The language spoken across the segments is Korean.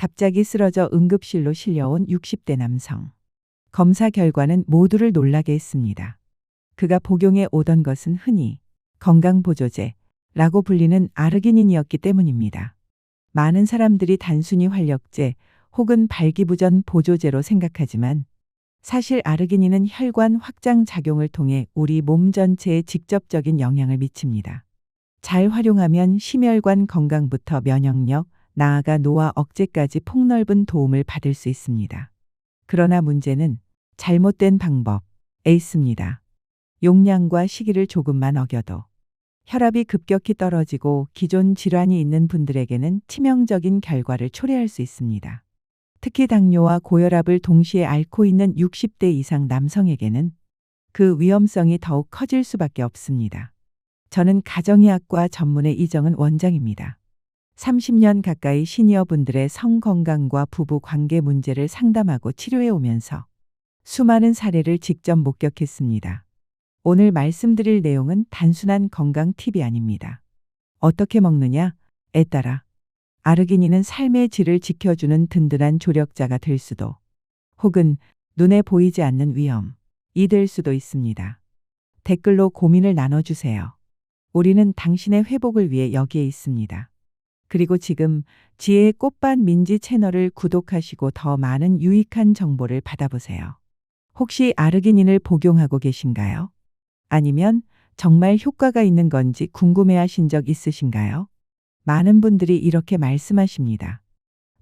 갑자기 쓰러져 응급실로 실려온 60대 남성. 검사 결과는 모두를 놀라게 했습니다. 그가 복용해 오던 것은 흔히 건강보조제라고 불리는 아르기닌이었기 때문입니다. 많은 사람들이 단순히 활력제 혹은 발기부전 보조제로 생각하지만 사실 아르기닌은 혈관 확장 작용을 통해 우리 몸 전체에 직접적인 영향을 미칩니다. 잘 활용하면 심혈관 건강부터 면역력, 나아가 노화 억제까지 폭넓은 도움을 받을 수 있습니다. 그러나 문제는 잘못된 방법에 있습니다. 용량과 시기를 조금만 어겨도 혈압이 급격히 떨어지고 기존 질환이 있는 분들에게는 치명적인 결과를 초래할 수 있습니다. 특히 당뇨와 고혈압을 동시에 앓고 있는 60대 이상 남성에게는 그 위험성이 더욱 커질 수밖에 없습니다. 저는 가정의학과 전문의 이정은 원장입니다. 30년 가까이 시니어분들의 성건강과 부부 관계 문제를 상담하고 치료해 오면서 수많은 사례를 직접 목격했습니다. 오늘 말씀드릴 내용은 단순한 건강 팁이 아닙니다. 어떻게 먹느냐에 따라 아르기닌은 삶의 질을 지켜주는 든든한 조력자가 될 수도 혹은 눈에 보이지 않는 위험이 될 수도 있습니다. 댓글로 고민을 나눠주세요. 우리는 당신의 회복을 위해 여기에 있습니다. 그리고 지금 지혜의 꽃밭 민지 채널을 구독하시고 더 많은 유익한 정보를 받아보세요. 혹시 아르기닌을 복용하고 계신가요? 아니면 정말 효과가 있는 건지 궁금해 하신 적 있으신가요? 많은 분들이 이렇게 말씀하십니다.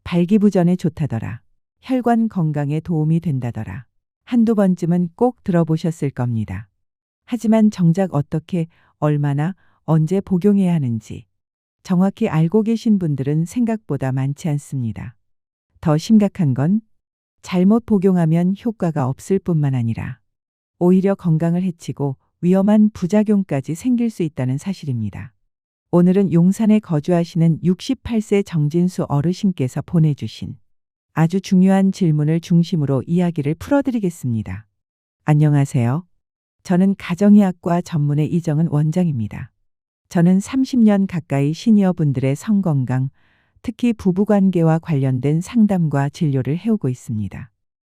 발기부전에 좋다더라. 혈관 건강에 도움이 된다더라. 한두 번쯤은 꼭 들어보셨을 겁니다. 하지만 정작 어떻게, 얼마나, 언제 복용해야 하는지 정확히 알고 계신 분들은 생각보다 많지 않습니다. 더 심각한 건 잘못 복용하면 효과가 없을 뿐만 아니라 오히려 건강을 해치고 위험한 부작용까지 생길 수 있다는 사실입니다. 오늘은 용산에 거주하시는 68세 정진수 어르신께서 보내주신 아주 중요한 질문을 중심으로 이야기를 풀어드리겠습니다. 안녕하세요. 저는 가정의학과 전문의 이정은 원장입니다. 저는 30년 가까이 시니어분들의 성건강, 특히 부부관계와 관련된 상담과 진료를 해오고 있습니다.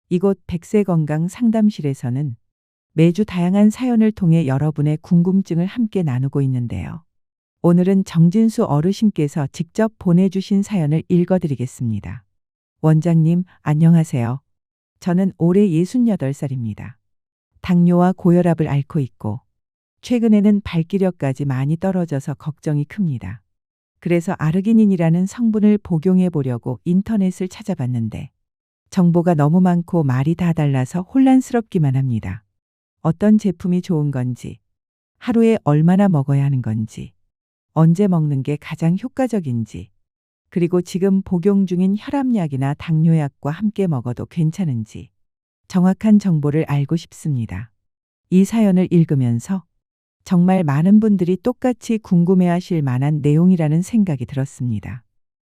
이곳 백세건강 상담실에서는 매주 다양한 사연을 통해 여러분의 궁금증을 함께 나누고 있는데요. 오늘은 정진수 어르신께서 직접 보내주신 사연을 읽어드리겠습니다. 원장님, 안녕하세요. 저는 올해 68살입니다. 당뇨와 고혈압을 앓고 있고, 최근에는 발기력까지 많이 떨어져서 걱정이 큽니다. 그래서 아르기닌이라는 성분을 복용해 보려고 인터넷을 찾아봤는데, 정보가 너무 많고 말이 다 달라서 혼란스럽기만 합니다. 어떤 제품이 좋은 건지, 하루에 얼마나 먹어야 하는 건지, 언제 먹는 게 가장 효과적인지, 그리고 지금 복용 중인 혈압약이나 당뇨약과 함께 먹어도 괜찮은지 정확한 정보를 알고 싶습니다. 이 사연을 읽으면서 정말 많은 분들이 똑같이 궁금해 하실 만한 내용이라는 생각이 들었습니다.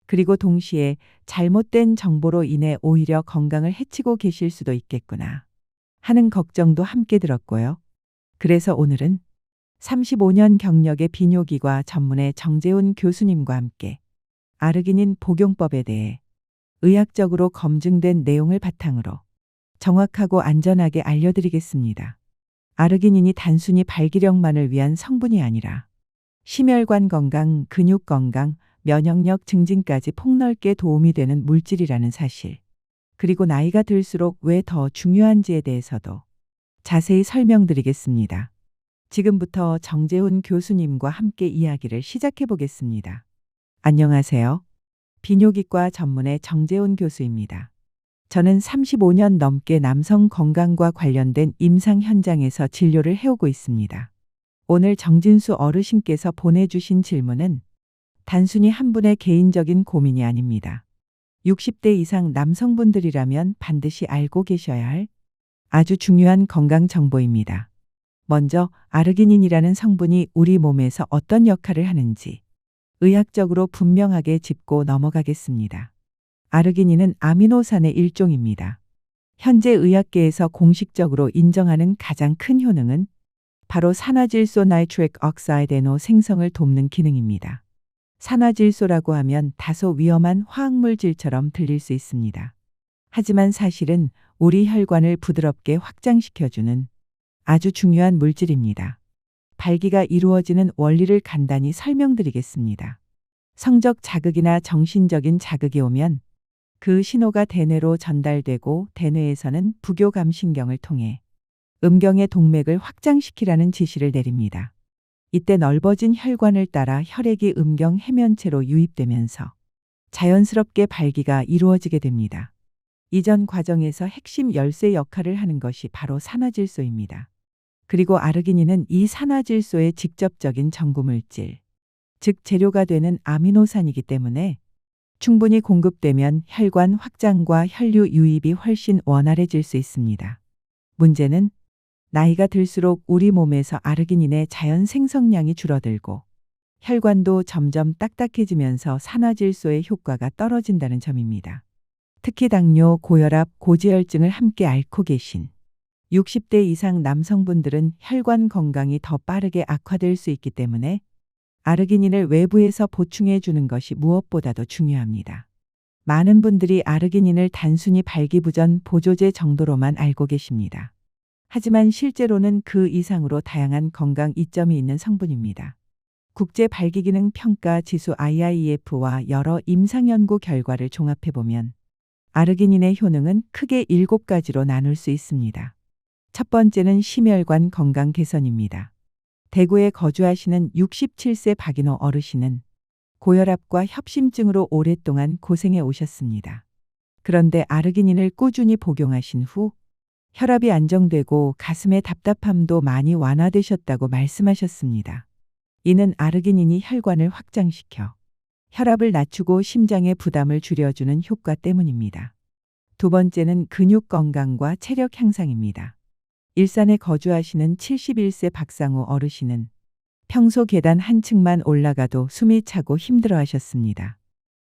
그리고 동시에 잘못된 정보로 인해 오히려 건강을 해치고 계실 수도 있겠구나 하는 걱정도 함께 들었고요. 그래서 오늘은 35년 경력의 비뇨기과 전문의 정재훈 교수님과 함께 아르기닌 복용법에 대해 의학적으로 검증된 내용을 바탕으로 정확하고 안전하게 알려드리겠습니다. 아르기닌이 단순히 발기력만을 위한 성분이 아니라 심혈관 건강, 근육 건강, 면역력 증진까지 폭넓게 도움이 되는 물질이라는 사실. 그리고 나이가 들수록 왜 더 중요한지에 대해서도 자세히 설명드리겠습니다. 지금부터 정재훈 교수님과 함께 이야기를 시작해 보겠습니다. 안녕하세요. 비뇨기과 전문의 정재훈 교수입니다. 저는 35년 넘게 남성 건강과 관련된 임상 현장에서 진료를 해오고 있습니다. 오늘 정진수 어르신께서 보내주신 질문은 단순히 한 분의 개인적인 고민이 아닙니다. 60대 이상 남성분들이라면 반드시 알고 계셔야 할 아주 중요한 건강 정보입니다. 먼저 아르기닌이라는 성분이 우리 몸에서 어떤 역할을 하는지 의학적으로 분명하게 짚고 넘어가겠습니다. 아르기닌은 아미노산의 일종입니다. 현재 의학계에서 공식적으로 인정하는 가장 큰 효능은 바로 산화질소 나이트릭 억사이드노 생성을 돕는 기능입니다. 산화질소라고 하면 다소 위험한 화학물질처럼 들릴 수 있습니다. 하지만 사실은 우리 혈관을 부드럽게 확장시켜주는 아주 중요한 물질입니다. 발기가 이루어지는 원리를 간단히 설명드리겠습니다. 성적 자극이나 정신적인 자극이 오면 그 신호가 대뇌로 전달되고 대뇌에서는 부교감신경을 통해 음경의 동맥을 확장시키라는 지시를 내립니다. 이때 넓어진 혈관을 따라 혈액이 음경 해면체로 유입되면서 자연스럽게 발기가 이루어지게 됩니다. 이전 과정에서 핵심 열쇠 역할을 하는 것이 바로 산화질소입니다. 그리고 아르기닌은 이 산화질소의 직접적인 전구물질, 즉 재료가 되는 아미노산이기 때문에 충분히 공급되면 혈관 확장과 혈류 유입이 훨씬 원활해질 수 있습니다. 문제는 나이가 들수록 우리 몸에서 아르기닌의 자연 생성량이 줄어들고 혈관도 점점 딱딱해지면서 산화질소의 효과가 떨어진다는 점입니다. 특히 당뇨, 고혈압, 고지혈증을 함께 앓고 계신 60대 이상 남성분들은 혈관 건강이 더 빠르게 악화될 수 있기 때문에 아르기닌을 외부에서 보충해 주는 것이 무엇보다도 중요합니다. 많은 분들이 아르기닌을 단순히 발기부전 보조제 정도로만 알고 계십니다. 하지만 실제로는 그 이상으로 다양한 건강 이점이 있는 성분입니다. 국제 발기기능 평가 지수 IIEF와 여러 임상 연구 결과를 종합해 보면 아르기닌의 효능은 크게 7가지로 나눌 수 있습니다. 첫 번째는 심혈관 건강 개선입니다. 대구에 거주하시는 67세 박인호 어르신은 고혈압과 협심증으로 오랫동안 고생해 오셨습니다. 그런데 아르기닌을 꾸준히 복용하신 후 혈압이 안정되고 가슴의 답답함도 많이 완화되셨다고 말씀하셨습니다. 이는 아르기닌이 혈관을 확장시켜 혈압을 낮추고 심장의 부담을 줄여주는 효과 때문입니다. 두 번째는 근육 건강과 체력 향상입니다. 일산에 거주하시는 71세 박상우 어르신은 평소 계단 한 층만 올라가도 숨이 차고 힘들어 하셨습니다.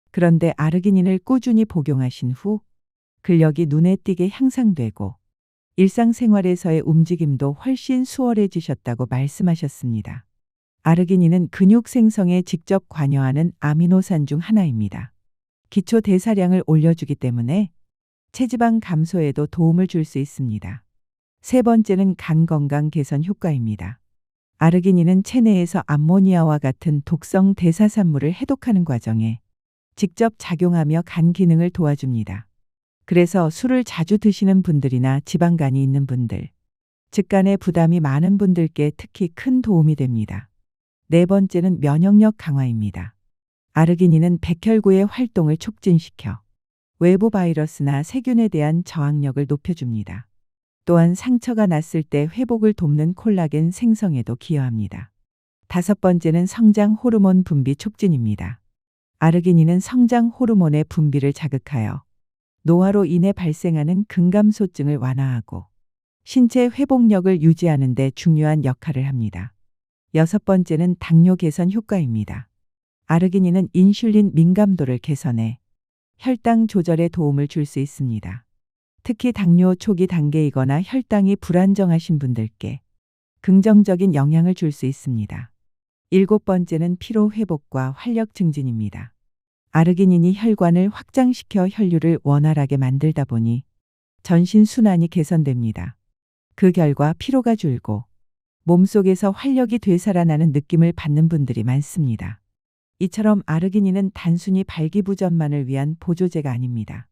그런데 아르기닌을 꾸준히 복용하신 후 근력이 눈에 띄게 향상되고 일상생활에서의 움직임도 훨씬 수월해지셨다고 말씀하셨습니다. 아르기닌은 근육 생성에 직접 관여하는 아미노산 중 하나입니다. 기초 대사량을 올려주기 때문에 체지방 감소에도 도움을 줄 수 있습니다. 세 번째는 간 건강 개선 효과입니다. 아르기닌은 체내에서 암모니아와 같은 독성 대사산물을 해독하는 과정에 직접 작용하며 간 기능을 도와줍니다. 그래서 술을 자주 드시는 분들이나 지방간이 있는 분들, 즉 간의 부담이 많은 분들께 특히 큰 도움이 됩니다. 네 번째는 면역력 강화입니다. 아르기닌은 백혈구의 활동을 촉진시켜 외부 바이러스나 세균에 대한 저항력을 높여줍니다. 또한 상처가 났을 때 회복을 돕는 콜라겐 생성에도 기여합니다. 다섯 번째는 성장 호르몬 분비 촉진입니다. 아르기닌은 성장 호르몬의 분비를 자극하여 노화로 인해 발생하는 근감소증을 완화하고 신체 회복력을 유지하는 데 중요한 역할을 합니다. 여섯 번째는 당뇨 개선 효과입니다. 아르기닌은 인슐린 민감도를 개선해 혈당 조절에 도움을 줄 수 있습니다. 특히 당뇨 초기 단계이거나 혈당이 불안정하신 분들께 긍정적인 영향을 줄 수 있습니다. 일곱 번째는 피로 회복과 활력 증진입니다. 아르기닌이 혈관을 확장시켜 혈류를 원활하게 만들다 보니 전신 순환이 개선됩니다. 그 결과 피로가 줄고 몸속에서 활력이 되살아나는 느낌을 받는 분들이 많습니다. 이처럼 아르기닌은 단순히 발기부전만을 위한 보조제가 아닙니다.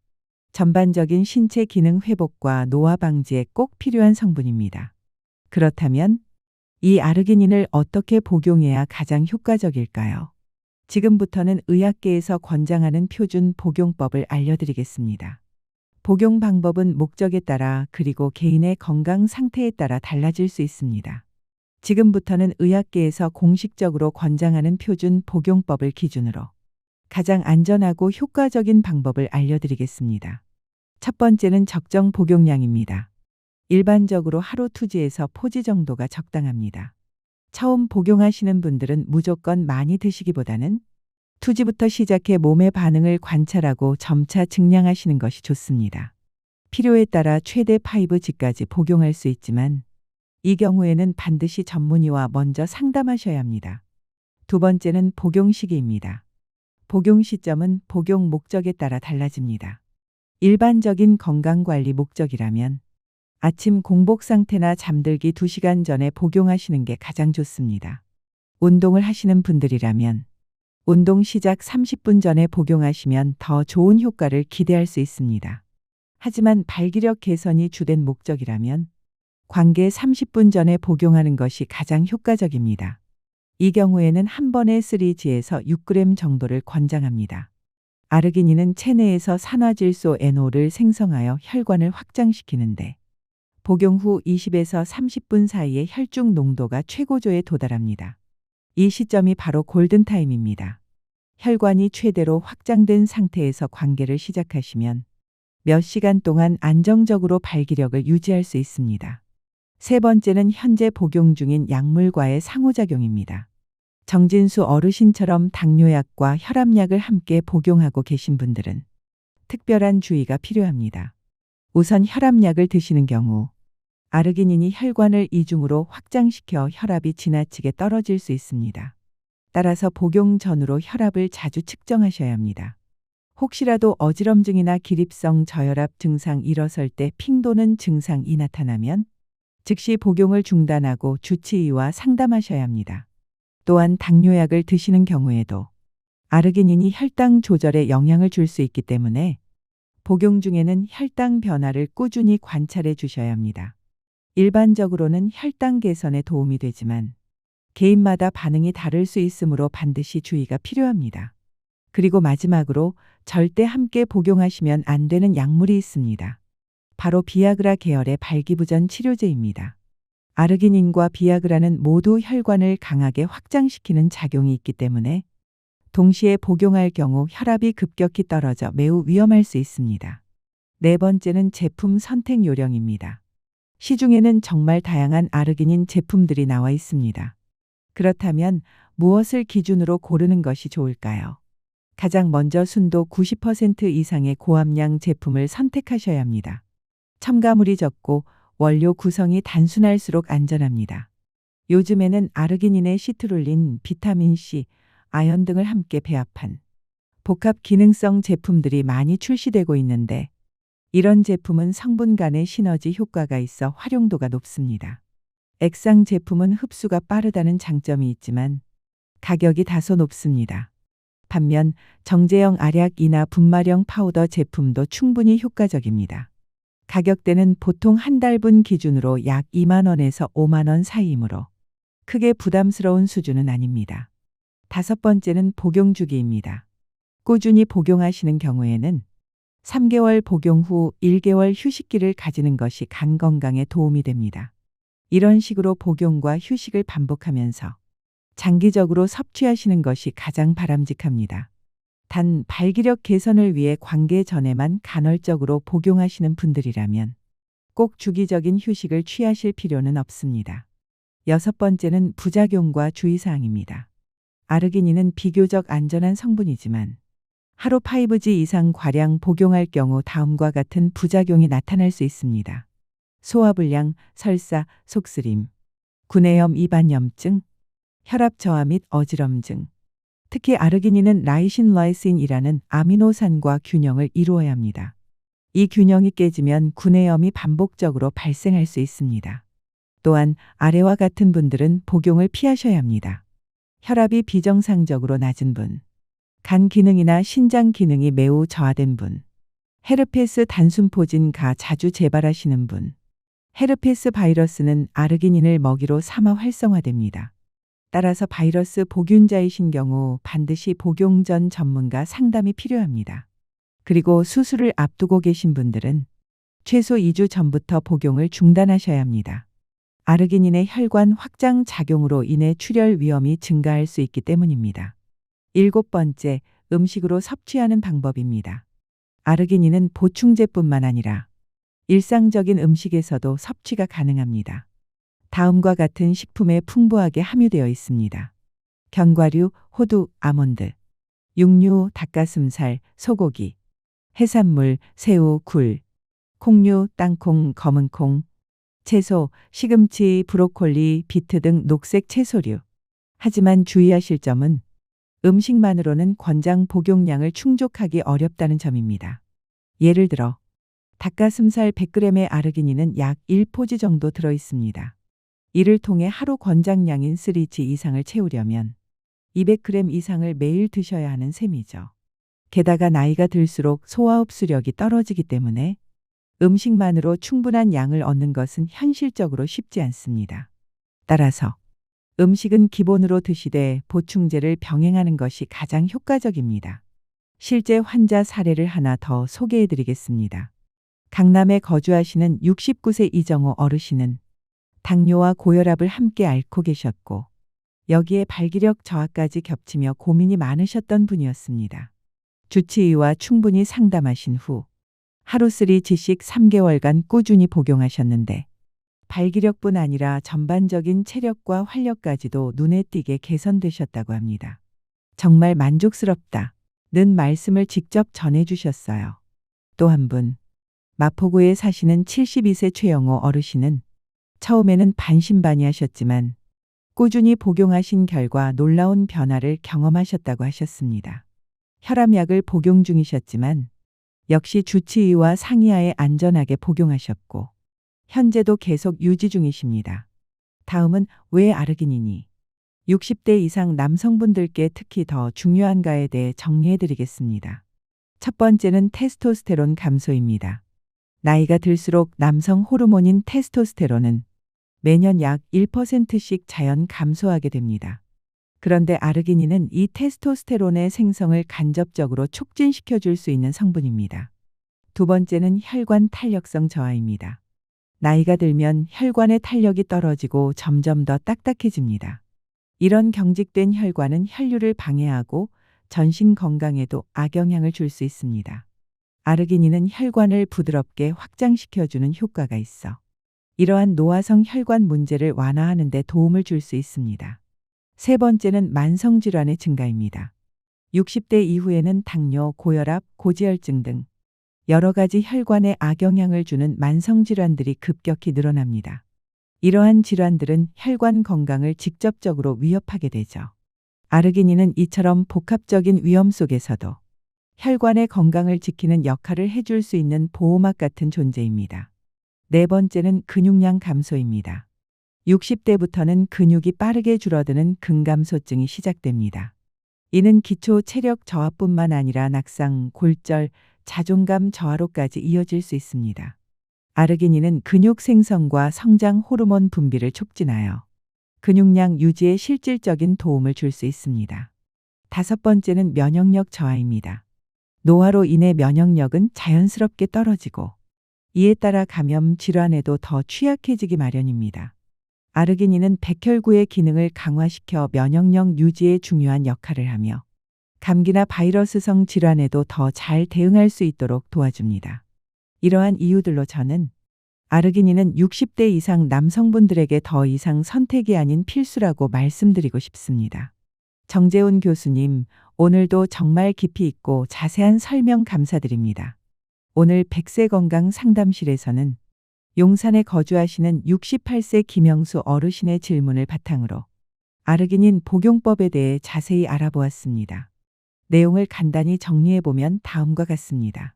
전반적인 신체 기능 회복과 노화 방지에 꼭 필요한 성분입니다. 그렇다면 이 아르기닌을 어떻게 복용해야 가장 효과적일까요? 지금부터는 의학계에서 권장하는 표준 복용법을 알려드리겠습니다. 복용 방법은 목적에 따라 그리고 개인의 건강 상태에 따라 달라질 수 있습니다. 지금부터는 의학계에서 공식적으로 권장하는 표준 복용법을 기준으로 가장 안전하고 효과적인 방법을 알려드리겠습니다. 첫 번째는 적정 복용량입니다. 일반적으로 하루 투지에서 포지 정도가 적당합니다. 처음 복용하시는 분들은 무조건 많이 드시기보다는 투지부터 시작해 몸의 반응을 관찰하고 점차 증량하시는 것이 좋습니다. 필요에 따라 최대 5G까지 복용할 수 있지만 이 경우에는 반드시 전문의와 먼저 상담하셔야 합니다. 두 번째는 복용 시기입니다. 복용 시점은 복용 목적에 따라 달라집니다. 일반적인 건강관리 목적이라면 아침 공복 상태나 잠들기 2시간 전에 복용하시는 게 가장 좋습니다. 운동을 하시는 분들이라면 운동 시작 30분 전에 복용하시면 더 좋은 효과를 기대할 수 있습니다. 하지만 발기력 개선이 주된 목적이라면 관계 30분 전에 복용하는 것이 가장 효과적입니다. 이 경우에는 한 번에 3g에서 6g 정도를 권장합니다. 아르기닌은 체내에서 산화질소 NO를 생성하여 혈관을 확장시키는데 복용 후 20에서 30분 사이에 혈중 농도가 최고조에 도달합니다. 이 시점이 바로 골든타임입니다. 혈관이 최대로 확장된 상태에서 관계를 시작하시면 몇 시간 동안 안정적으로 발기력을 유지할 수 있습니다. 세 번째는 현재 복용 중인 약물과의 상호작용입니다. 정진수 어르신처럼 당뇨약과 혈압약을 함께 복용하고 계신 분들은 특별한 주의가 필요합니다. 우선 혈압약을 드시는 경우 아르기닌이 혈관을 이중으로 확장시켜 혈압이 지나치게 떨어질 수 있습니다. 따라서 복용 전후로 혈압을 자주 측정하셔야 합니다. 혹시라도 어지럼증이나 기립성 저혈압 증상 일어설 때 핑 도는 증상이 나타나면 즉시 복용을 중단하고 주치의와 상담하셔야 합니다. 또한 당뇨약을 드시는 경우에도 아르기닌이 혈당 조절에 영향을 줄 수 있기 때문에 복용 중에는 혈당 변화를 꾸준히 관찰해 주셔야 합니다. 일반적으로는 혈당 개선에 도움이 되지만 개인마다 반응이 다를 수 있으므로 반드시 주의가 필요합니다. 그리고 마지막으로 절대 함께 복용하시면 안 되는 약물이 있습니다. 바로 비아그라 계열의 발기부전 치료제입니다. 아르기닌과 비아그라는 모두 혈관을 강하게 확장시키는 작용이 있기 때문에 동시에 복용할 경우 혈압이 급격히 떨어져 매우 위험할 수 있습니다. 네 번째는 제품 선택 요령입니다. 시중에는 정말 다양한 아르기닌 제품들이 나와 있습니다. 그렇다면 무엇을 기준으로 고르는 것이 좋을까요? 가장 먼저 순도 90% 이상의 고함량 제품을 선택하셔야 합니다. 첨가물이 적고 원료 구성이 단순할수록 안전합니다. 요즘에는 아르기닌의 시트룰린, 비타민C, 아연 등을 함께 배합한 복합 기능성 제품들이 많이 출시되고 있는데 이런 제품은 성분 간의 시너지 효과가 있어 활용도가 높습니다. 액상 제품은 흡수가 빠르다는 장점이 있지만 가격이 다소 높습니다. 반면 정제형 알약이나 분말형 파우더 제품도 충분히 효과적입니다. 가격대는 보통 한 달분 기준으로 약 2만 원에서 5만 원 사이이므로 크게 부담스러운 수준은 아닙니다. 다섯 번째는 복용 주기입니다. 꾸준히 복용하시는 경우에는 3개월 복용 후 1개월 휴식기를 가지는 것이 간 건강에 도움이 됩니다. 이런 식으로 복용과 휴식을 반복하면서 장기적으로 섭취하시는 것이 가장 바람직합니다. 단 발기력 개선을 위해 관계 전에만 간헐적으로 복용하시는 분들이라면 꼭 주기적인 휴식을 취하실 필요는 없습니다. 여섯 번째는 부작용과 주의사항입니다. 아르기닌은 비교적 안전한 성분이지만 하루 5G 이상 과량 복용할 경우 다음과 같은 부작용이 나타날 수 있습니다. 소화불량, 설사, 속쓰림, 구내염 이반염증, 혈압 저하 및 어지럼증. 특히 아르기닌은 라이신 라이신이라는 아미노산과 균형을 이루어야 합니다. 이 균형이 깨지면 구내염이 반복적으로 발생할 수 있습니다. 또한 아래와 같은 분들은 복용을 피하셔야 합니다. 혈압이 비정상적으로 낮은 분, 간 기능이나 신장 기능이 매우 저하된 분, 헤르페스 단순포진가 자주 재발하시는 분, 헤르페스 바이러스는 아르기닌을 먹이로 삼아 활성화됩니다. 따라서 바이러스 보균자이신 경우 반드시 복용 전 전문가 상담이 필요합니다. 그리고 수술을 앞두고 계신 분들은 최소 2주 전부터 복용을 중단하셔야 합니다. 아르기닌의 혈관 확장 작용으로 인해 출혈 위험이 증가할 수 있기 때문입니다. 일곱 번째, 음식으로 섭취하는 방법입니다. 아르기닌은 보충제뿐만 아니라 일상적인 음식에서도 섭취가 가능합니다. 다음과 같은 식품에 풍부하게 함유되어 있습니다. 견과류, 호두, 아몬드, 육류, 닭가슴살, 소고기, 해산물, 새우, 굴, 콩류, 땅콩, 검은콩, 채소, 시금치, 브로콜리, 비트 등 녹색 채소류. 하지만 주의하실 점은 음식만으로는 권장 복용량을 충족하기 어렵다는 점입니다. 예를 들어 닭가슴살 100g의 아르기닌은 약 1포지 정도 들어 있습니다. 이를 통해 하루 권장량인 3지 이상을 채우려면 200g 이상을 매일 드셔야 하는 셈이죠. 게다가 나이가 들수록 소화 흡수력이 떨어지기 때문에 음식만으로 충분한 양을 얻는 것은 현실적으로 쉽지 않습니다. 따라서 음식은 기본으로 드시되 보충제를 병행하는 것이 가장 효과적입니다. 실제 환자 사례를 하나 더 소개해 드리겠습니다. 강남에 거주하시는 69세 이정호 어르신은 당뇨와 고혈압을 함께 앓고 계셨고 여기에 발기력 저하까지 겹치며 고민이 많으셨던 분이었습니다. 주치의와 충분히 상담하신 후 하루 3지씩 3개월간 꾸준히 복용하셨는데 발기력뿐 아니라 전반적인 체력과 활력까지도 눈에 띄게 개선되셨다고 합니다. 정말 만족스럽다. 는 말씀을 직접 전해주셨어요. 또 한 분, 마포구에 사시는 72세 최영호 어르신은 처음에는 반신반의하셨지만 꾸준히 복용하신 결과 놀라운 변화를 경험하셨다고 하셨습니다. 혈압약을 복용 중이셨지만 역시 주치의와 상의하에 안전하게 복용하셨고 현재도 계속 유지 중이십니다. 다음은 왜 아르기닌이 60대 이상 남성분들께 특히 더 중요한가에 대해 정리해 드리겠습니다. 첫 번째는 테스토스테론 감소입니다. 나이가 들수록 남성 호르몬인 테스토스테론은 매년 약 1%씩 자연 감소하게 됩니다. 그런데 아르기닌은 이 테스토스테론의 생성을 간접적으로 촉진시켜 줄 수 있는 성분입니다. 두 번째는 혈관 탄력성 저하입니다. 나이가 들면 혈관의 탄력이 떨어지고 점점 더 딱딱해집니다. 이런 경직된 혈관은 혈류를 방해하고 전신 건강에도 악영향을 줄 수 있습니다. 아르기닌은 혈관을 부드럽게 확장시켜주는 효과가 있어 이러한 노화성 혈관 문제를 완화하는 데 도움을 줄 수 있습니다. 세 번째는 만성 질환의 증가입니다. 60대 이후에는 당뇨, 고혈압, 고지혈증 등 여러 가지 혈관에 악영향을 주는 만성 질환들이 급격히 늘어납니다. 이러한 질환들은 혈관 건강을 직접적으로 위협하게 되죠. 아르기닌은 이처럼 복합적인 위험 속에서도 혈관의 건강을 지키는 역할을 해줄 수 있는 보호막 같은 존재입니다. 네 번째는 근육량 감소입니다. 60대부터는 근육이 빠르게 줄어드는 근감소증이 시작됩니다. 이는 기초 체력 저하뿐만 아니라 낙상, 골절, 자존감 저하로까지 이어질 수 있습니다. 아르기닌은 근육 생성과 성장 호르몬 분비를 촉진하여 근육량 유지에 실질적인 도움을 줄 수 있습니다. 다섯 번째는 면역력 저하입니다. 노화로 인해 면역력은 자연스럽게 떨어지고 이에 따라 감염 질환에도 더 취약해지기 마련입니다. 아르기닌은 백혈구의 기능을 강화시켜 면역력 유지에 중요한 역할을 하며 감기나 바이러스성 질환에도 더 잘 대응할 수 있도록 도와줍니다. 이러한 이유들로 저는 아르기닌은 60대 이상 남성분들에게 더 이상 선택이 아닌 필수라고 말씀드리고 싶습니다. 정재훈 교수님, 오늘도 정말 깊이 있고 자세한 설명 감사드립니다. 오늘 백세 건강 상담실에서는 용산에 거주하시는 68세 김영수 어르신의 질문을 바탕으로 아르기닌 복용법에 대해 자세히 알아보았습니다. 내용을 간단히 정리해보면 다음과 같습니다.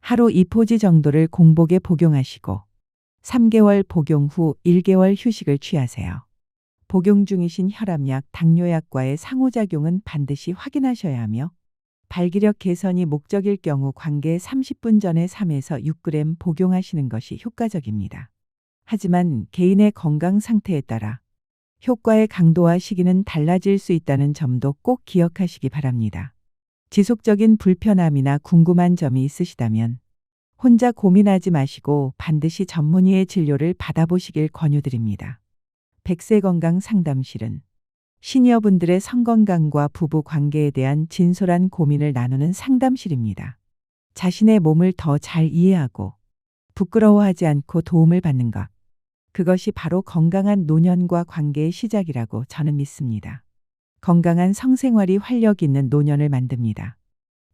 하루 2포지 정도를 공복에 복용하시고 3개월 복용 후 1개월 휴식을 취하세요. 복용 중이신 혈압약, 당뇨약과의 상호작용은 반드시 확인하셔야 하며 발기력 개선이 목적일 경우 관계 30분 전에 3에서 6g 복용하시는 것이 효과적입니다. 하지만 개인의 건강 상태에 따라 효과의 강도와 시기는 달라질 수 있다는 점도 꼭 기억하시기 바랍니다. 지속적인 불편함이나 궁금한 점이 있으시다면 혼자 고민하지 마시고 반드시 전문의의 진료를 받아보시길 권유드립니다. 백세 건강 상담실은 시니어분들의 성건강과 부부 관계에 대한 진솔한 고민을 나누는 상담실입니다. 자신의 몸을 더 잘 이해하고 부끄러워하지 않고 도움을 받는 것. 그것이 바로 건강한 노년과 관계의 시작이라고 저는 믿습니다. 건강한 성생활이 활력 있는 노년을 만듭니다.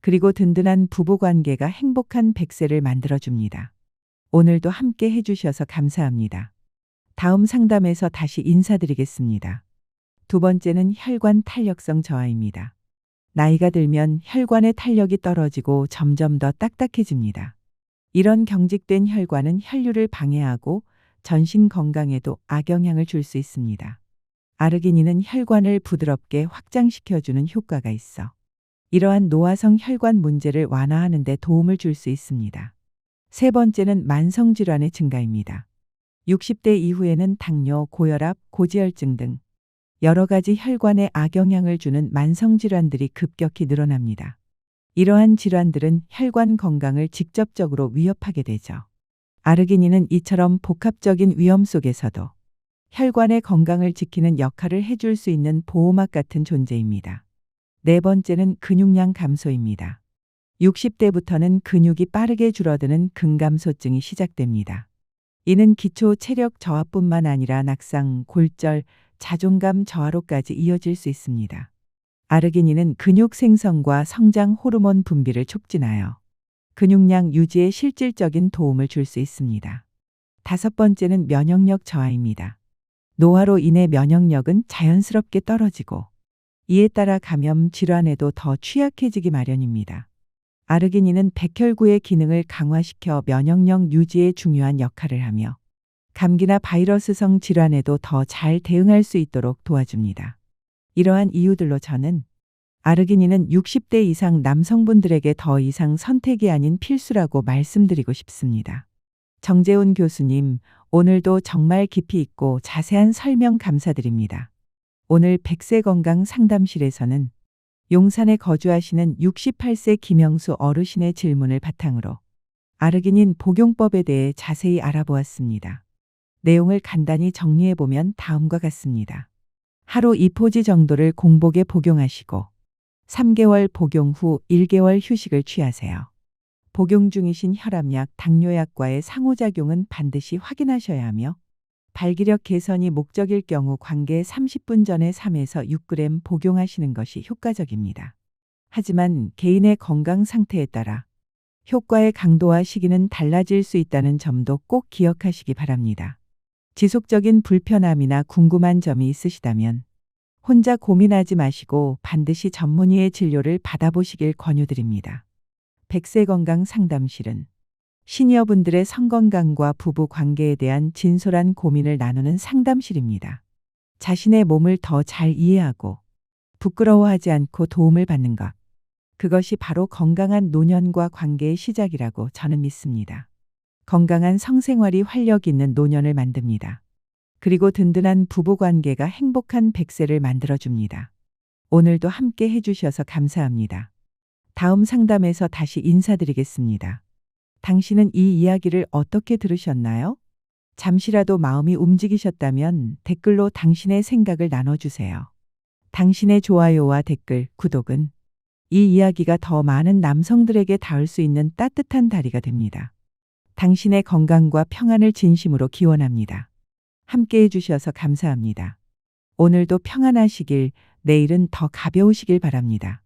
그리고 든든한 부부 관계가 행복한 백세를 만들어줍니다. 오늘도 함께 해주셔서 감사합니다. 다음 상담에서 다시 인사드리겠습니다. 두 번째는 혈관 탄력성 저하입니다. 나이가 들면 혈관의 탄력이 떨어지고 점점 더 딱딱해집니다. 이런 경직된 혈관은 혈류를 방해하고 전신 건강에도 악영향을 줄 수 있습니다. 아르기닌은 혈관을 부드럽게 확장시켜주는 효과가 있어 이러한 노화성 혈관 문제를 완화하는 데 도움을 줄 수 있습니다. 세 번째는 만성 질환의 증가입니다. 60대 이후에는 당뇨, 고혈압, 고지혈증 등 여러 가지 혈관에 악영향을 주는 만성 질환들이 급격히 늘어납니다. 이러한 질환들은 혈관 건강을 직접적으로 위협하게 되죠. 아르기닌은 이처럼 복합적인 위험 속에서도 혈관의 건강을 지키는 역할을 해줄 수 있는 보호막 같은 존재입니다. 네 번째는 근육량 감소입니다. 60대부터는 근육이 빠르게 줄어드는 근감소증이 시작됩니다. 이는 기초 체력 저하뿐만 아니라 낙상, 골절, 자존감 저하로까지 이어질 수 있습니다. 아르기닌은 근육 생성과 성장 호르몬 분비를 촉진하여 근육량 유지에 실질적인 도움을 줄 수 있습니다. 다섯 번째는 면역력 저하입니다. 노화로 인해 면역력은 자연스럽게 떨어지고 이에 따라 감염 질환에도 더 취약해지기 마련입니다. 아르기닌은 백혈구의 기능을 강화시켜 면역력 유지에 중요한 역할을 하며 감기나 바이러스성 질환에도 더 잘 대응할 수 있도록 도와줍니다. 이러한 이유들로 저는 아르기닌은 60대 이상 남성분들에게 더 이상 선택이 아닌 필수라고 말씀드리고 싶습니다. 정재훈 교수님, 오늘도 정말 깊이 있고 자세한 설명 감사드립니다. 오늘 백세 건강 상담실에서는 용산에 거주하시는 68세 김영수 어르신의 질문을 바탕으로 아르기닌 복용법에 대해 자세히 알아보았습니다. 내용을 간단히 정리해 보면 다음과 같습니다. 하루 2포지 정도를 공복에 복용하시고 3개월 복용 후 1개월 휴식을 취하세요. 복용 중이신 혈압약, 당뇨약과의 상호작용은 반드시 확인하셔야 하며 발기력 개선이 목적일 경우 관계 30분 전에 3에서 6g 복용하시는 것이 효과적입니다. 하지만 개인의 건강 상태에 따라 효과의 강도와 시기는 달라질 수 있다는 점도 꼭 기억하시기 바랍니다. 지속적인 불편함이나 궁금한 점이 있으시다면 혼자 고민하지 마시고 반드시 전문의의 진료를 받아보시길 권유드립니다. 백세 건강 상담실은 시니어분들의 성건강과 부부 관계에 대한 진솔한 고민을 나누는 상담실입니다. 자신의 몸을 더 잘 이해하고 부끄러워하지 않고 도움을 받는 것. 그것이 바로 건강한 노년과 관계의 시작이라고 저는 믿습니다. 건강한 성생활이 활력 있는 노년을 만듭니다. 그리고 든든한 부부 관계가 행복한 백세를 만들어줍니다. 오늘도 함께 해주셔서 감사합니다. 다음 상담에서 다시 인사드리겠습니다. 당신은 이 이야기를 어떻게 들으셨나요? 잠시라도 마음이 움직이셨다면 댓글로 당신의 생각을 나눠주세요. 당신의 좋아요와 댓글, 구독은 이 이야기가 더 많은 남성들에게 닿을 수 있는 따뜻한 다리가 됩니다. 당신의 건강과 평안을 진심으로 기원합니다. 함께 해주셔서 감사합니다. 오늘도 평안하시길, 내일은 더 가벼우시길 바랍니다.